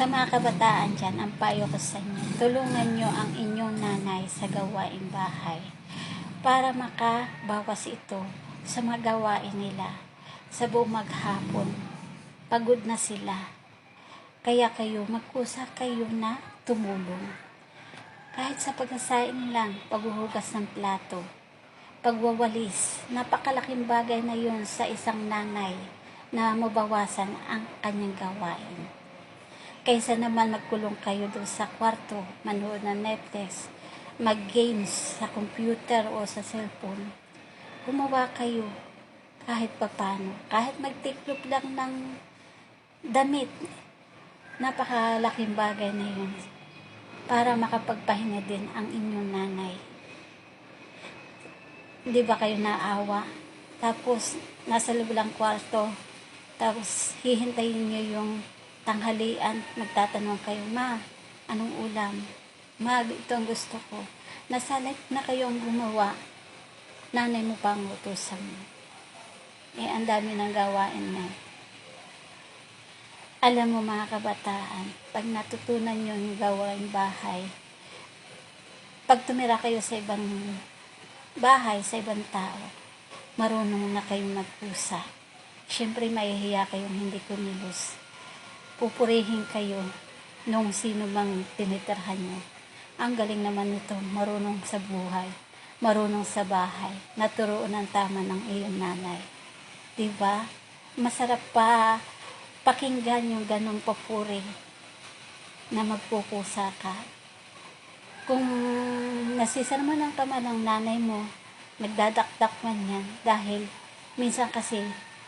Sa mga kabataan dyan, ang payo ko sa inyo, tulungan nyo ang inyong nanay sa gawaing bahay para makabawas ito sa mga gawain nila sa buong maghapon. Pagod na sila. Kaya kayo, magkusa kayo na tumulong. Kahit sa pagsasaing lang, paghuhugas ng plato, pagwawalis, napakalaking bagay na yun sa isang nanay na mabawasan ang kanyang gawain. Kaysa naman magkulong kayo doon sa kwarto, manood ng Netflix, mag-games sa computer o sa cellphone, gumawa kayo kahit papano. Kahit magtiklop lang ng damit, napakalaking bagay na yun para makapagpahinga din ang inyong nanay. Di ba kayo naawa? Tapos, nasa loob lang kwarto, tapos hihintayin niyo yung tanghalian, magtatanong kayo, Ma, anong ulam? Ma, ito ang gusto ko. Nasalit na kayo ang gumawa, nanay mo pa ang utusan mo. Eh, ang dami ng gawain na. Alam mo mga kabataan, pag natutunan nyo yung gawain bahay, pag tumira kayo sa ibang bahay, sa ibang tao, marunong na kayong magpusa. Siyempre, mahihiya kayong hindi kumilos. Pupurihin kayo nung sino mang tinitirhan nyo. Ang galing naman nito, marunong sa buhay, marunong sa bahay, naturoon ang tama ng iyong nanay. Diba? Masarap pa pakinggan yung ganong papuri na magpupusa ka. Kung nasisa naman ang kama ng nanay mo, nagdadakdak man yan dahil minsan kasi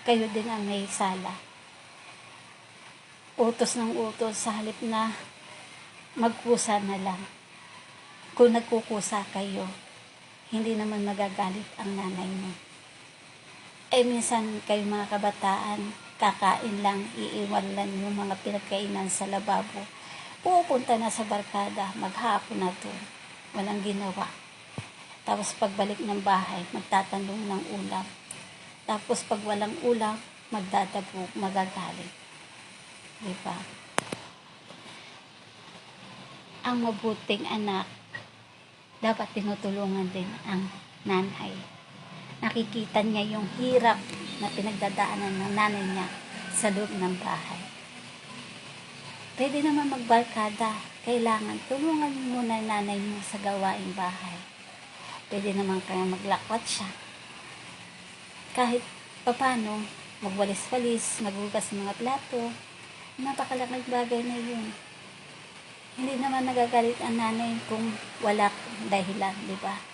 kayo din ang may sala. Utos ng utos sa halip na magkusa na lang. Kung nagkukusa kayo, hindi naman magagalit ang nanay mo. Eh minsan kayo mga kabataan, kakain lang, iiwan lang yung mga pinagkainan sa lababo. Pupunta na sa barkada, maghapon na to. Walang ginawa. Tapos pagbalik ng bahay, magtatanong ng ulam. Tapos pag walang ulam, magdadabo, magagalit. Di ba? Ang mabuting anak, dapat tinutulungan din ang nanay nakikita niya yung hirap na pinagdadaanan ng nanay niya sa loob ng bahay. Pwede naman magbarkada. Kailangan tulungan muna nanay mo sa gawaing bahay. Pwede naman kayo maglakwat siya. Kahit papano, magwalis-walis, magugas ng mga plato, napakalaking bagay na yun. Hindi naman nagagalit ang nanay kung wala dahilan, di ba?